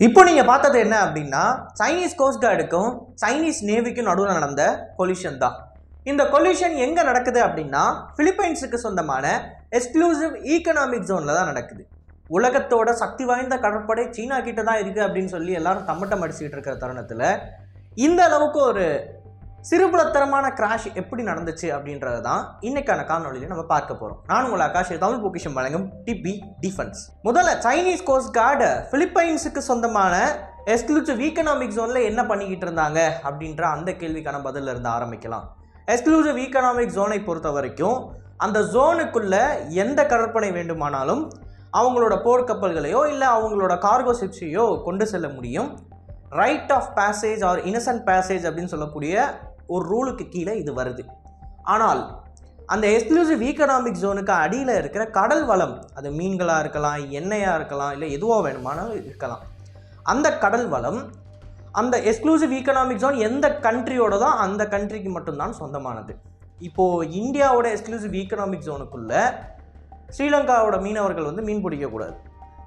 இப்போ நீங்க பார்த்தது என்ன அப்படின்னா சைனீஸ் கோஸ்ட் கார்டுக்கும் சைனீஸ் நேவிக்கும் நடுவில் நடந்த கொலிஷன் தான். இந்த கொலிஷன் எங்க நடக்குது அப்படின்னா பிலிப்பைன்ஸுக்கு சொந்தமான எக்ஸ்க்ளூசிவ் ஈகனாமிக் ஜோன்ல தான் நடக்குது. உலகத்தோட சக்தி வாய்ந்த கடற்படை சீனா கிட்ட தான் இருக்கு அப்படின்னு சொல்லி எல்லாரும் தம்மட்டம் அடிச்சுக்கிட்டு இருக்கிற தருணத்துல இந்த அளவுக்கு ஒரு சிறுபுலத்தரமான கிராஷ் எப்படி நடந்துச்சு அப்படின்றது தான் இன்னைக்கான காணொலியில் நம்ம பார்க்க போகிறோம் நான் உங்கள் ஆகாஷ் தமிழ் பொக்கிஷம் வழங்கும் டிபி டிஃபென்ஸ் முதல்ல சைனீஸ் கோஸ்ட் கார்டு பிலிப்பைன்ஸுக்கு சொந்தமான எக்ஸ்க்ளூசிவ் ஈகனாமிக் ஜோனில் என்ன பண்ணிக்கிட்டு இருந்தாங்க அப்படின்ற அந்த கேள்விக்கான பதில் இருந்து ஆரம்பிக்கலாம். எக்ஸ்க்ளூசிவ் ஈகனாமிக் ஜோனை பொறுத்த வரைக்கும் அந்த ஜோனுக்குள்ள எந்த கடற்படை வேண்டுமானாலும் அவங்களோட போர்க்கப்பல்களையோ இல்லை அவங்களோட கார்கோ ஷிப்ஸையோ கொண்டு செல்ல முடியும். Right of passage or innocent passage அப்படின்னு சொல்லக்கூடிய ஒரு ரூலுக்கு கீழே இது வருது. ஆனால் அந்த எக்ஸ்க்ளூசிவ் ஈகனாமிக் ஜோனுக்கு அடியில் இருக்கிற கடல் வளம் அது மீன்களாக இருக்கலாம் எண்ணெயாக இருக்கலாம் இல்லை எதுவாக வேணுமானாலும் இருக்கலாம். அந்த கடல் வளம் அந்த எக்ஸ்க்ளூசிவ் ஈகனாமிக் ஜோன் எந்த கண்ட்ரியோட தான் அந்த கண்ட்ரிக்கு மட்டும்தான் சொந்தமானது. இப்போது இந்தியாவோட எக்ஸ்க்ளூசிவ் ஈகனாமிக் ஜோனுக்குள்ளே ஸ்ரீலங்காவோட மீனவர்கள் வந்து மீன் பிடிக்கக்கூடாது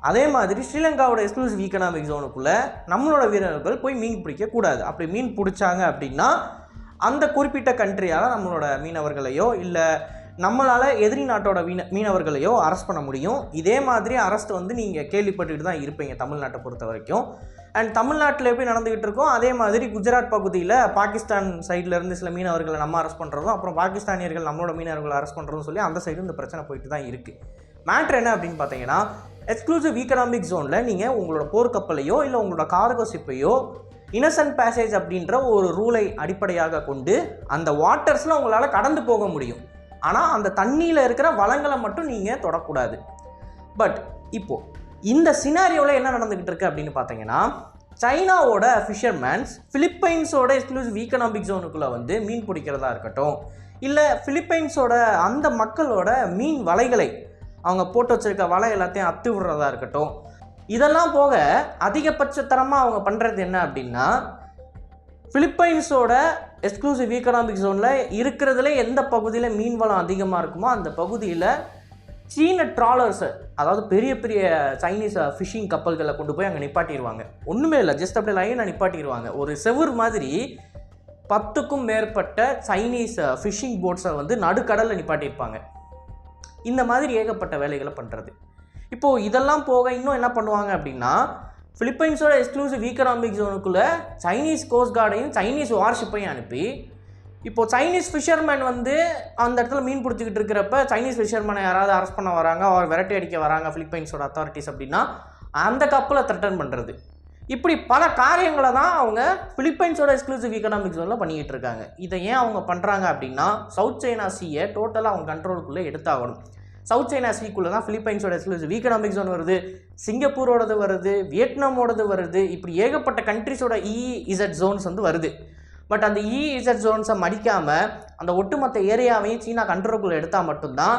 அதே மாதிரி ஸ்ரீலங்காவோட எக்ஸ்க்ளூசிவ் ஈகனாமிக் ஜோனுக்குள்ளே நம்மளோட வீரர்கள் போய் மீன் பிடிக்கக்கூடாது அப்படி மீன் பிடிச்சாங்க அப்படின்னா அந்த குறிப்பிட்ட கண்ட்ரியால் நம்மளோட மீனவர்களையோ இல்லை நம்மளால் எதிரி நாட்டோட மீன மீனவர்களையோ அரெஸ்ட் பண்ண முடியும். இதே மாதிரி அரெஸ்ட் வந்து நீங்கள் கேள்விப்பட்டுக்கிட்டு தான் இருப்பீங்க தமிழ்நாட்டை பொறுத்த வரைக்கும். அண்ட் தமிழ்நாட்டில் எப்படி நடந்துக்கிட்டு இருக்கோம் அதே மாதிரி குஜராத் பகுதியில் பாகிஸ்தான் சைட்லேருந்து சில மீனவர்களை நம்ம அரெஸ்ட் பண்ணுறதும் அப்புறம் பாகிஸ்தானியர்கள் நம்மளோட மீனவர்களை அரெஸ்ட் பண்ணுறதும் சொல்லி அந்த சைடு இந்த பிரச்சனை போயிட்டு தான் இருக்குது மேட்ரு என்ன அப்படின்னு பார்த்தீங்கன்னா எக்ஸ்க்ளூசிவ் ஈகனாமிக் ஜோனில் நீங்கள் உங்களோட போர்க்கப்பலையோ இல்லை உங்களோட கார்கோ ஷிப்பையோ இன்னசென்ட் பேசேஜ் அப்படின்ற ஒரு ரூலை அடிப்படையாக கொண்டு அந்த வாட்டர்ஸில் உங்களால் கடந்து போக முடியும். ஆனால் அந்த தண்ணியில் இருக்கிற வளங்களை மட்டும் நீங்கள் தொடக்கூடாது. பட் இப்போது இந்த சினாரியோவில் என்ன நடந்துக்கிட்டு இருக்கு அப்படின்னு பார்த்தீங்கன்னா சைனாவோட ஃபிஷர்மேன்ஸ் ஃபிலிப்பைன்ஸோட எக்ஸ்க்ளூசிவ் ஈகனாமிக் ஜோனுக்குள்ளே வந்து மீன் பிடிக்கிறதா இருக்கட்டும் இல்லை ஃபிலிப்பைன்ஸோட அந்த மக்களோட மீன் வலைகளை அவங்க போட்டு வச்சிருக்க வலை எல்லாத்தையும் அத்து விடுறதா இருக்கட்டும் இதெல்லாம் போக அதிகபட்ச தரமாக அவங்க பண்ணுறது என்ன அப்படின்னா ஃபிலிப்பைன்ஸோட எக்ஸ்க்ளூசிவ் ஈக்கனாமிக் ஜோனில் இருக்கிறதுல எந்த பகுதியில் மீன் வளம் அதிகமாக இருக்குமோ அந்த பகுதியில் சீன ட்ராலர்ஸை அதாவது பெரிய பெரிய சைனீஸ் ஃபிஷிங் கப்பல்களை கொண்டு போய் அங்கே நிப்பாட்டிடுவாங்க ஒன்றுமே இல்லை ஜஸ்ட் அப்படியே லைனாக நிப்பாட்டிடுவாங்க ஒரு செவுர் மாதிரி பத்துக்கும் மேற்பட்ட சைனீஸ் ஃபிஷிங் போட்ஸை வந்து நடுக்கடலில் நிப்பாட்டியிருப்பாங்க. இந்த மாதிரி ஏகப்பட்ட வேலைகளை பண்ணுறது இப்போது இதெல்லாம் போக இன்னும் என்ன பண்ணுவாங்க அப்படின்னா பிலிப்பைன்ஸோட எக்ஸ்க்ளூசிவ் ஈக்கனாமிக் ஜோனுக்குள்ளே சைனீஸ் கோஸ்ட் கார்டையும் சைனீஸ் வார்ஷிப்பையும் அனுப்பி இப்போ சைனீஸ் ஃபிஷர்மேன் வந்து அந்த இடத்துல மீன் பிடிச்சிக்கிட்டு இருக்கிறப்ப சைனீஸ் ஃபிஷர்மேனை யாராவது அரெஸ்ட் பண்ண வராங்க அவர் விரட்டி அடிக்க வராங்க பிலிப்பைன்ஸோட அத்தாரிட்டிஸ் அப்படின்னா அந்த கப்பலை த்ரெட்டன் பண்ணுறது இப்படி பல காரியங்களை தான் அவங்க பிலிப்பைன்ஸோட எக்ஸ்க்ளூசிவ் ஈகனாமிக் ஜோனில் பண்ணிக்கிட்டு இருக்காங்க. இதை ஏன் அவங்க பண்ணுறாங்க அப்படின்னா சவுத் சைனா சீயை டோட்டலாக அவங்க கண்ட்ரோலுக்குள்ளே எடுத்தாகணும். சவுத் சைனா சீக்குள்ளே தான் பிலிப்பைன்ஸோட எக்ஸ்க்ளூசிவ் ஈகனாமிக் ஜோன் வருது சிங்கப்பூரோடது வருது வியட்நாமோடது வருது இப்படி ஏகப்பட்ட கண்ட்ரிஸோட இ இசட் ஜோன்ஸ் வந்து வருது. பட் அந்த இ இசட் ஜோன்ஸை மடிக்காமல் அந்த ஒட்டுமொத்த ஏரியாவையும் சீனா கண்ட்ரோலுக்குள்ளே எடுத்தால் மட்டும்தான்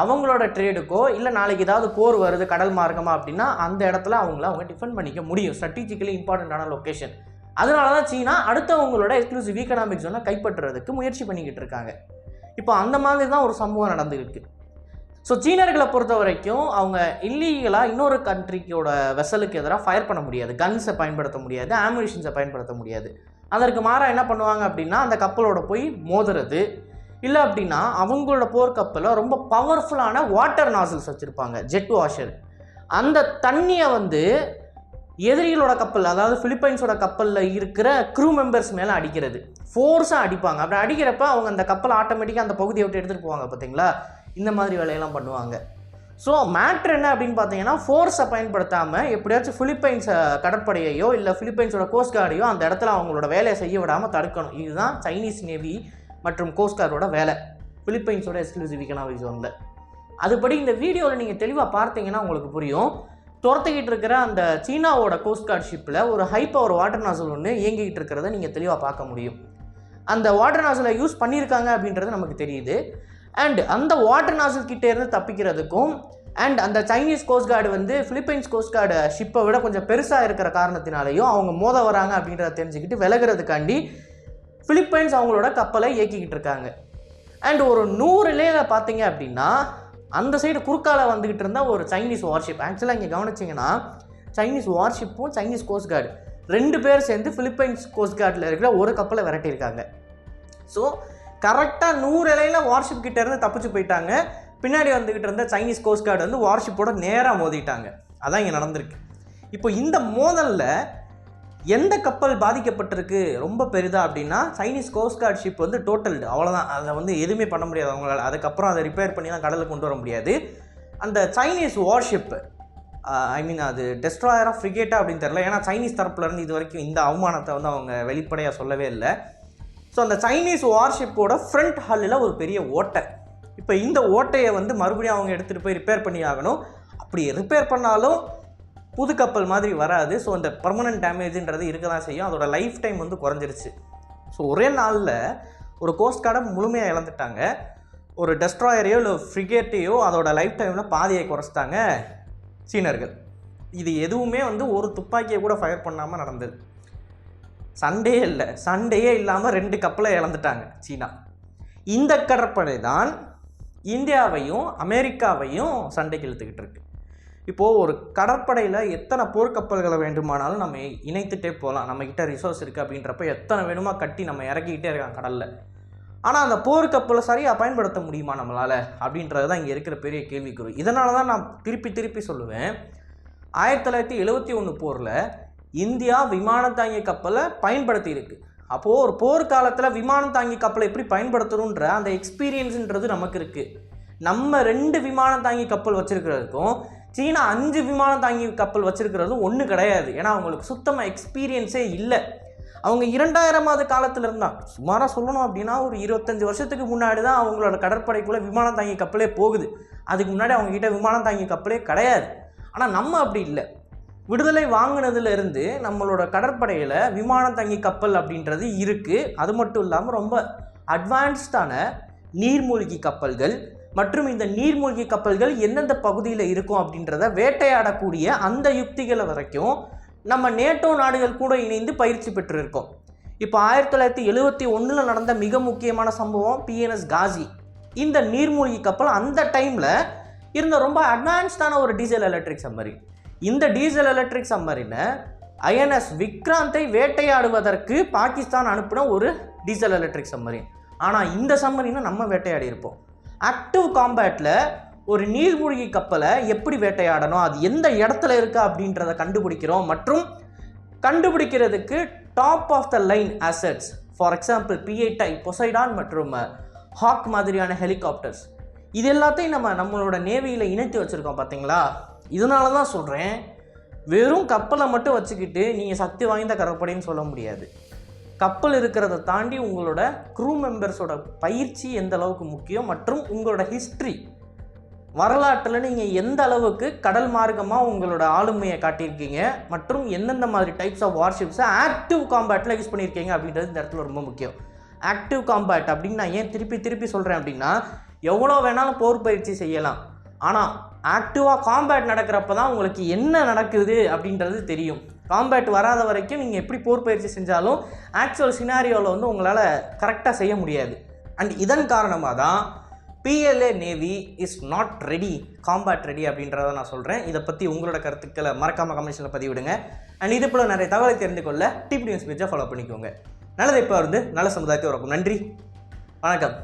அவங்களோட ட்ரேடுக்கோ இல்லை நாளைக்கு ஏதாவது போர் வருது கடல் மார்க்கமாக அப்படின்னா அந்த இடத்துல அவங்கள அவங்க டிஃபெண்ட் பண்ணிக்க முடியும். ஸ்ட்ராட்டஜிக்கலி இம்பார்ட்டண்ட்டான லொக்கேஷன் அதனால தான் சீனா அடுத்தவங்களோட எக்ஸ்க்ளூசிவ் ஈகனாமிக் ஜோனை கைப்பற்றுறதுக்கு முயற்சி பண்ணிக்கிட்டு இருக்காங்க. இப்போ அந்த மாதிரி தான் ஒரு சம்பவம் நடந்துருக்கு ஸோ சீனர்களை பொறுத்த வரைக்கும் அவங்க இல்லீகலாக இன்னொரு கண்ட்ரிக்கோட வெசலுக்கு எதிராக ஃபயர் பண்ண முடியாது. கன்ஸை பயன்படுத்த முடியாது ஆம்புலேஷன்ஸை பயன்படுத்த முடியாது. அதற்கு மாறாக என்ன பண்ணுவாங்க அப்படின்னா அந்த கப்பலோட போய் மோதுறது. இல்லை அப்படின்னா அவங்களோட போர்க்கப்பலில் ரொம்ப பவர்ஃபுல்லான வாட்டர் நாசல்ஸ் வச்சுருப்பாங்க ஜெட் வாஷர் அந்த தண்ணியை வந்து எதிரிகளோட கப்பல் அதாவது ஃபிலிப்பைன்ஸோட கப்பலில் இருக்கிற க்ரூ மெம்பர்ஸ் மேலே அடிக்கிறது. ஃபோர்ஸாக அடிப்பாங்க. அப்படி அடிக்கிறப்ப அவங்க அந்த கப்பல் ஆட்டோமேட்டிக்காக அந்த பகுதியை விட்டு எடுத்துகிட்டு போவாங்க பார்த்தீங்களா? இந்த மாதிரி வேலையெல்லாம் பண்ணுவாங்க. ஸோ மேட்ரு என்ன அப்படின்னு பார்த்தீங்கன்னா ஃபோர்ஸை பயன்படுத்தாமல் எப்படியாச்சும் ஃபிலிப்பைன்ஸ் கடற்படையையோ இல்லை ஃபிலிப்பைன்ஸோட கோஸ்ட் கார்டையோ அந்த இடத்துல அவங்களோட வேலையை செய்ய விடாமல் தடுக்கணும். இதுதான் சைனீஸ் நேவி மற்றும் கோஸ்ட்கார்டோட வேலை. ஃபிலிப்பைன்ஸோட எக்ஸ்க்ளூசிவ் இக்கனாமிக் ஜோனில் அதுபடி இந்த வீடியோவில் நீங்கள் தெளிவாக பார்த்தீங்கன்னா உங்களுக்கு புரியும். துரத்திக்கிட்டு இருக்கிற அந்த சீனாவோட கோஸ்ட்கார்ட் ஷிப்பில் ஒரு ஹை பவர் வாட்டர் நாசல் ஒன்று இயங்கிக்கிட்டு இருக்கிறத நீங்கள் தெளிவாக பார்க்க முடியும். அந்த வாட்டர் நாசலை யூஸ் பண்ணியிருக்காங்க அப்படின்றது நமக்கு தெரியுது. அண்ட் அந்த வாட்டர் நாசல் கிட்டே இருந்து தப்பிக்கிறதுக்கும் அண்ட் அந்த சைனீஸ் கோஸ்ட் கார்டு வந்து ஃபிலிப்பைன்ஸ் கோஸ்ட் கார்டு ஷிப்பை விட கொஞ்சம் பெருசாக இருக்கிற காரணத்தினாலையும் அவங்க மோத வராங்க அப்படின்றத தெரிஞ்சுக்கிட்டு விலகிறதுக்காண்டி ஃபிலிப்பைன்ஸ் அவங்களோட கப்பலை இயக்கிக்கிட்டு இருக்காங்க. அண்ட் ஒரு நூறு லேயில் பார்த்தீங்க அப்படின்னா அந்த சைடு குறுக்கால வந்துக்கிட்டு இருந்தால் ஒரு சைனீஸ் வார்ஷிப் ஆக்சுவலாக இங்கே கவனிச்சிங்கன்னா சைனீஸ் வார்ஷிப்பும் சைனீஸ் கோஸ்ட் கார்டு ரெண்டு பேர் சேர்ந்து ஃபிலிப்பைன்ஸ் கோஸ்ட்கார்டில் இருக்கிற ஒரு கப்பலை விரட்டியிருக்காங்க. ஸோ கரெக்டாக நூறு இலையில் வார்ஷிப் கிட்டேருந்து தப்பிச்சு போயிட்டாங்க. பின்னாடி வந்துக்கிட்டு இருந்த சைனீஸ் கோஸ்ட் கார்டு வந்து வார்ஷிப்போட நேராக மோதிட்டாங்க. அதான் இங்கே நடந்திருக்கு. இப்போ இந்த மோதலில் எந்த கப்பல் பாதிக்கப்பட்டிருக்கு? ரொம்ப பெரிதா அப்படின்னா சைனீஸ் கோஸ்ட் கார்டு ஷிப் வந்து டோட்டல்டு அவ்வளோதான் அதை வந்து எதுவுமே பண்ண முடியாது அவங்களால. அதுக்கப்புறம் அதை ரிப்பேர் பண்ணி கடலுக்கு கொண்டு வர முடியாது. அந்த சைனீஸ் வார்ஷிப்பு ஐ மீன் அது டெஸ்ட்ராயராக ஃப்ரிகேட்டா அப்படின்னு தெரில ஏன்னா சைனீஸ் தரப்புலேருந்து இது வரைக்கும் இந்த அவமானத்தை வந்து அவங்க வெளிப்படையாக சொல்லவே இல்லை. ஸோ அந்த சைனீஸ் வார்ஷிப்போட ஃப்ரண்ட் ஹல்லில் ஒரு பெரிய ஓட்டை. இப்போ இந்த ஓட்டையை வந்து மறுபடியும் அவங்க எடுத்துகிட்டு போய் ரிப்பேர் பண்ணி ஆகணும். அப்படி ரிப்பேர் பண்ணாலும் புது கப்பல் மாதிரி வராது. ஸோ அந்த பர்மனன்ட் டேமேஜுன்றது இருக்க தான் செய்யும். அதோட லைஃப் டைம் வந்து குறைஞ்சிருச்சு. ஸோ ஒரே நாளில் ஒரு கோஸ்ட் கார்டை முழுமையாக இழந்துட்டாங்க. ஒரு டெஸ்ட்ராயரையோ இல்லை ஃப்ரிகேட்டையோ அதோட லைஃப் டைமில் பாதியை குறைச்சிட்டாங்க சீனர்கள். இது எதுவுமே வந்து ஒரு துப்பாக்கியை கூட ஃபயர் பண்ணாமல் நடந்தது. சண்டையே இல்லை. சண்டையே இல்லாமல் ரெண்டு கப்பலை இழந்துட்டாங்க சீனா. இந்த கடற்படை தான் இந்தியாவையும் அமெரிக்காவையும் சண்டைக்கு இழுத்துக்கிட்டு இருக்கு. இப்போது ஒரு கடற்படையில் எத்தனை போர்க்கப்பல்களை வேண்டுமானாலும் நம்ம இணைத்துட்டே போகலாம் நம்மக்கிட்ட ரிசோர்ஸ் இருக்குது அப்படின்றப்ப எத்தனை வேணுமா கட்டி நம்ம இறக்கிக்கிட்டே இருக்காங்க கடலில். ஆனால் அந்த போர்க்கப்பலை சரியாக பயன்படுத்த முடியுமா நம்மளால்? அப்படின்றது தான் இங்கே இருக்கிற பெரிய கேள்விக்குறி. இதனால தான் நான் திருப்பி திருப்பி சொல்லுவேன். ஆயிரத்தி தொள்ளாயிரத்தி எழுபத்தி ஒன்று போரில் இந்தியா விமானம் தாங்கிய கப்பலை பயன்படுத்தி இருக்கு அப்போது ஒரு போர்க்காலத்தில் விமானம் தாங்கி கப்பலை எப்படி பயன்படுத்தணுன்ற அந்த எக்ஸ்பீரியன்ஸுன்றது நமக்கு இருக்குது நம்ம ரெண்டு விமானம் தாங்கி கப்பல் வச்சுருக்கிறதுக்கும் சீனா அஞ்சு விமானம் தாங்கி கப்பல் வச்சுருக்கிறதும் ஒன்றும் கிடையாது. ஏன்னா அவங்களுக்கு சுத்தமாக எக்ஸ்பீரியன்ஸே இல்லை. அவங்க இரண்டாயிரமாவது காலத்தில் இருந்தான் சுமாராக சொல்லணும் அப்படின்னா ஒரு இருபத்தஞ்சி வருஷத்துக்கு முன்னாடி தான் அவங்களோட கடற்படைக்குள்ளே விமானம் தாங்கி கப்பலே போகுது. அதுக்கு முன்னாடி அவங்ககிட்ட விமானம் தாங்கி கப்பலே கிடையாது. ஆனால் நம்ம அப்படி இல்லை. விடுதலை வாங்கினதுல இருந்து நம்மளோட கடற்படையில் விமானம் தங்கி கப்பல் அப்படின்றது இருக்குது அது மட்டும் இல்லாமல் ரொம்ப அட்வான்ஸ்டான நீர்மூழ்கி கப்பல்கள் மற்றும் இந்த நீர்மூழ்கி கப்பல்கள் எந்தெந்த பகுதியில் இருக்கும் அப்படின்றத வேட்டையாடக்கூடிய அந்த யுக்திகளை வரைக்கும் நம்ம நேட்டோ நாடுகள் கூட இணைந்து பயிற்சி பெற்றிருக்கோம். இப்போ ஆயிரத்தி தொள்ளாயிரத்தி எழுபத்தி ஒன்றில் நடந்த மிக முக்கியமான சம்பவம் பிஎன்எஸ் காசி இந்த நீர்மூழ்கி கப்பல் அந்த டைமில் இருந்த ரொம்ப அட்வான்ஸ்டான ஒரு டீசல் எலக்ட்ரிக் சம்மரி இந்த டீசல் எலக்ட்ரிக் சம்மரினை ஐஎன்எஸ் விக்ராந்தை வேட்டையாடுவதற்கு பாகிஸ்தான் அனுப்பின ஒரு டீசல் எலக்ட்ரிக் சம்மரின் ஆனால் இந்த சம்மரினை நம்ம வேட்டையாடி இருப்போம். ஆக்டிவ் காம்பேட்டில் ஒரு நீர்மூழ்கி கப்பலை எப்படி வேட்டையாடணும் அது எந்த இடத்துல இருக்குது அப்படின்றத கண்டுபிடிக்கிறோம் மற்றும் கண்டுபிடிக்கிறதுக்கு top of the line assets for example பிஐடை Poseidon மற்றும் ஹாக் மாதிரியான ஹெலிகாப்டர்ஸ் இது எல்லாத்தையும் நம்ம நம்மளோட நேவியில் இணைத்து வச்சுருக்கோம் பார்த்தீங்களா இதனால தான் சொல்கிறேன் வெறும் கப்பலை மட்டும் வச்சுக்கிட்டு நீங்கள் சக்தி வாய்ந்த கடற்படைன்னு சொல்ல முடியாது. கப்பல் இருக்கிறத தாண்டி உங்களோட க்ரூ மெம்பர்ஸோட பயிற்சி எந்த அளவுக்கு முக்கியம் மற்றும் உங்களோட ஹிஸ்ட்ரி வரலாற்றில் நீங்கள் எந்த அளவுக்கு கடல் மார்க்கமாக உங்களோட ஆளுமையை காட்டியிருக்கீங்க மற்றும் எந்தெந்த மாதிரி டைப்ஸ் ஆஃப் வார்ஷிப்ஸை ஆக்டிவ் காம்பேட்டில் யூஸ் பண்ணியிருக்கீங்க அப்படின்றது இந்த இடத்துல ரொம்ப முக்கியம். ஆக்டிவ் காம்பேட் அப்படின்னு நான் ஏன் திருப்பி திருப்பி சொல்கிறேன் அப்படின்னா எவ்வளோ வேணாலும் போர் பயிற்சி செய்யலாம். ஆனால் ஆக்டிவாக காம்பேட் நடக்கிறப்ப தான் உங்களுக்கு என்ன நடக்குது அப்படின்றது தெரியும். காம்பேட் வராத வரைக்கும் நீங்கள் எப்படி போர் பயிற்சி செஞ்சாலும் ஆக்சுவல் சினாரியோவில் வந்து உங்களால் கரெக்டாக செய்ய முடியாது. அண்ட் இதன் காரணமாக தான் PLA navy is not ready combat ready அப்படின்றத நான் சொல்கிறேன் இதை பற்றி உங்களோட கருத்துக்களை மறக்காமல் கமெண்ட்ஸில் பதிவிடுங்க. அண்ட் இது போல் நிறைய தகவலை தெரிந்து கொள்ள டிபி நியூஸ் பேஜை ஃபாலோ பண்ணிக்கோங்க. நல்லதை இப்போ வந்து நல்ல சமுதாயத்தை உறக்கும் நன்றி. வணக்கம்.